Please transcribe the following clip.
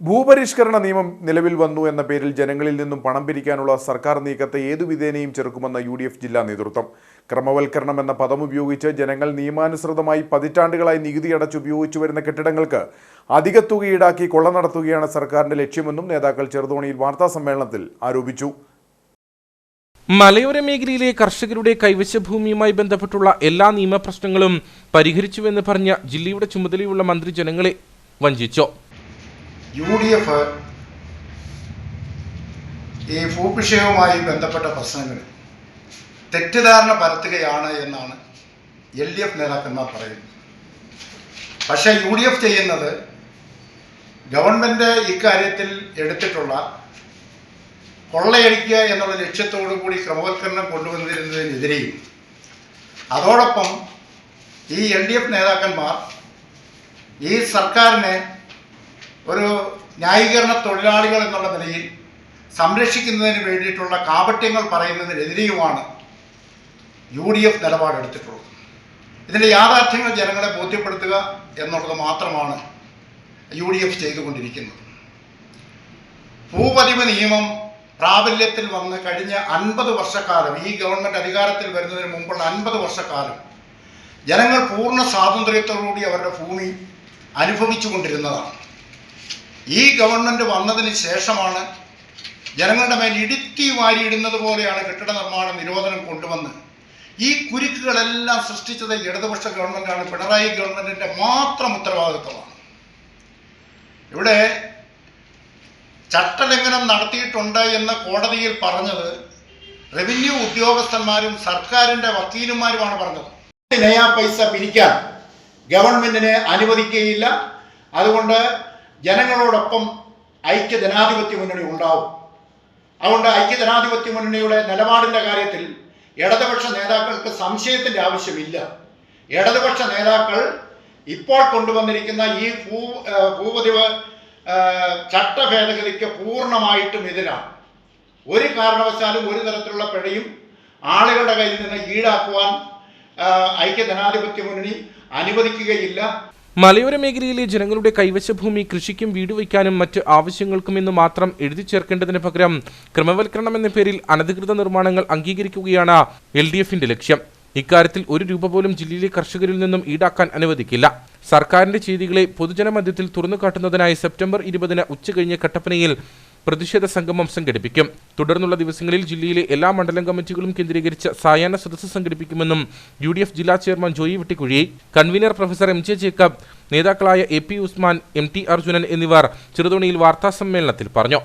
ഭൂപരിഷ്കരണ നിയമം നിലവിൽ വന്നു എന്ന പേരിൽ ജനങ്ങളിൽ നിന്നും പണം പിരിക്കാനുള്ള സർക്കാർ നീക്കത്തെ ഏതു വിധേനയും ചെറുക്കുമെന്ന യു ഡി എഫ് ജില്ലാ നേതൃത്വം. ക്രമവൽക്കരണം എന്ന പദം ഉപയോഗിച്ച് ജനങ്ങൾ നിയമാനുസൃതമായി പതിറ്റാണ്ടുകളായി നികുതി അടച്ച് ഉപയോഗിച്ചു വരുന്ന കെട്ടിടങ്ങൾക്ക് അധിക തുക ഈടാക്കി കൊള്ള നടത്തുകയാണ് സർക്കാരിന്റെ ലക്ഷ്യമെന്നും നേതാക്കൾ ചെറുതോണിയിൽ വാർത്താ സമ്മേളനത്തിൽ ആരോപിച്ചു. മലയോര മേഖലയിലെ കർഷകരുടെ കൈവശ ഭൂമിയുമായി ബന്ധപ്പെട്ടുള്ള എല്ലാ നിയമപ്രശ്നങ്ങളും പരിഹരിച്ചുവെന്ന് പറഞ്ഞ ജില്ലയുടെ ചുമതലയുള്ള മന്ത്രി ജനങ്ങളെ വഞ്ചിച്ചു. യു ഡി എഫ് ഈ ഭൂവിഷയവുമായി ബന്ധപ്പെട്ട പ്രശ്നങ്ങൾ തെറ്റിദ്ധാരണ പരത്തുകയാണ് എന്നാണ് എൽ ഡി എഫ് നേതാക്കന്മാർ പറയുന്നത്. പക്ഷേ യു ഡി എഫ് ചെയ്യുന്നത് ഗവൺമെന്റ് ഇക്കാര്യത്തിൽ എടുത്തിട്ടുള്ള കൊള്ളയടിക്കുക എന്നുള്ള ലക്ഷ്യത്തോടു കൂടി ക്രമവൽക്കരണം കൊണ്ടുവന്നിരുന്നതിനെതിരെയും അതോടൊപ്പം ഈ എൽ ഡി എഫ് നേതാക്കന്മാർ ഈ സർക്കാരിനെ ഒരു ന്യായീകരണ തൊഴിലാളികൾ എന്നുള്ള നിലയിൽ സംരക്ഷിക്കുന്നതിന് വേണ്ടിയിട്ടുള്ള കാപട്യങ്ങൾ പറയുന്നതിനെതിരെയുമാണ് യു ഡി എഫ് നിലപാടെടുത്തിട്ടുള്ളത്. ഇതിന്റെ യാഥാർത്ഥ്യങ്ങൾ ജനങ്ങളെ ബോധ്യപ്പെടുത്തുക എന്നുള്ളത് മാത്രമാണ് യു ഡി എഫ് ചെയ്തുകൊണ്ടിരിക്കുന്നത്. ഭൂപതിവ് നിയമം പ്രാബല്യത്തിൽ വന്ന് കഴിഞ്ഞ അൻപത് വർഷക്കാലം ഈ ഗവൺമെന്റ് അധികാരത്തിൽ വരുന്നതിന് മുമ്പുള്ള അൻപത് വർഷക്കാലം ജനങ്ങൾ പൂർണ സ്വാതന്ത്ര്യത്തോടുകൂടി അവരുടെ ഭൂമി അനുഭവിച്ചു കൊണ്ടിരുന്നതാണ് ഈ ഗവൺമെന്റ് വന്നതിന് ശേഷമാണ് ജനങ്ങളുടെ മേൽ ഇടുത്തി വാരിയിടുന്നത് പോലെയാണ് കെട്ടിട നിർമ്മാണ നിരോധനം കൊണ്ടുവന്ന് ഈ കുരുക്കുകളെല്ലാം സൃഷ്ടിച്ചത് ഇടതുപക്ഷ ഗവൺമെന്റാണ് പിണറായി ഗവൺമെന്റിന്റെ മാത്രം ഉത്തരവാദിത്വമാണ്. ഇവിടെ ചട്ടലംഘനം നടത്തിയിട്ടുണ്ട് എന്ന് കോടതിയിൽ പറഞ്ഞത് റവന്യൂ ഉദ്യോഗസ്ഥന്മാരും സർക്കാരിന്റെ വക്കീലുമാരുമാണ് പറഞ്ഞത്. നയാ പൈസ പിരിക്കാൻ ഗവൺമെന്റിനെ അനുവദിക്കുകയില്ല. അതുകൊണ്ട് ജനങ്ങളോടൊപ്പം ഐക്യ ജനാധിപത്യ മുന്നണി ഉണ്ടാവും. അതുകൊണ്ട് ഐക്യ ജനാധിപത്യ മുന്നണിയുടെ നിലപാടിന്റെ കാര്യത്തിൽ ഇടതുപക്ഷ നേതാക്കൾക്ക് സംശയത്തിന്റെ ആവശ്യമില്ല. ഇടതുപക്ഷ നേതാക്കൾ ഇപ്പോൾ കൊണ്ടുവന്നിരിക്കുന്ന ഈ ഭൂ ഭൂപതിവ് ചട്ട ഭേദഗതിക്ക് പൂർണമായിട്ടും എതിരാണ്. ഒരു കാരണവശാലും ഒരു തരത്തിലുള്ള പിഴയും ആളുകളുടെ കയ്യിൽ നിന്ന് ഈടാക്കുവാൻ ഐക്യ ജനാധിപത്യ മുന്നണി അനുവദിക്കുകയില്ല. മലയോര മേഖലയിലെ ജനങ്ങളുടെ കൈവശഭൂമി കൃഷിക്കും വീട് വയ്ക്കാനും മറ്റ് ആവശ്യങ്ങൾക്കും എന്ന് മാത്രം എഴുതി ചേർക്കേണ്ടതിന് പകരം ക്രമവൽക്കരണം എന്ന പേരിൽ അനധികൃത നിർമ്മാണങ്ങൾ അംഗീകരിക്കുകയാണ് എൽ ഡി എഫിന്റെ ലക്ഷ്യം. ഇക്കാര്യത്തിൽ ഒരു രൂപ പോലും ജില്ലയിലെ കർഷകരിൽ നിന്നും ഈടാക്കാൻ അനുവദിക്കില്ല. സർക്കാരിന്റെ ചെയ്തികളെ പൊതുജനമധ്യത്തിൽ തുറന്നുകാട്ടുന്നതിനായി സെപ്റ്റംബർ ഇരുപതിന് ഉച്ചകഴിഞ്ഞ് കട്ടപ്പനയിൽ പ്രതിഷേധ സംഗമം സംഘടിപ്പിക്കും. തുടർന്നുള്ള ദിവസങ്ങളിൽ ജില്ലയിലെ എല്ലാ മണ്ഡലം കമ്മിറ്റികളും കേന്ദ്രീകരിച്ച സായാഹ്ന സദസ്സ് സംഘടിപ്പിക്കുമെന്നും യു ഡി എഫ് ജില്ലാ chairman Joy Vettikuzhy convener professor M J Jacob നേതാക്കളായ A P Usman M T Arjunan എന്നിവർ ചെറുതോണിയിൽ വാർത്താസമ്മേളനത്തിൽ പറഞ്ഞു.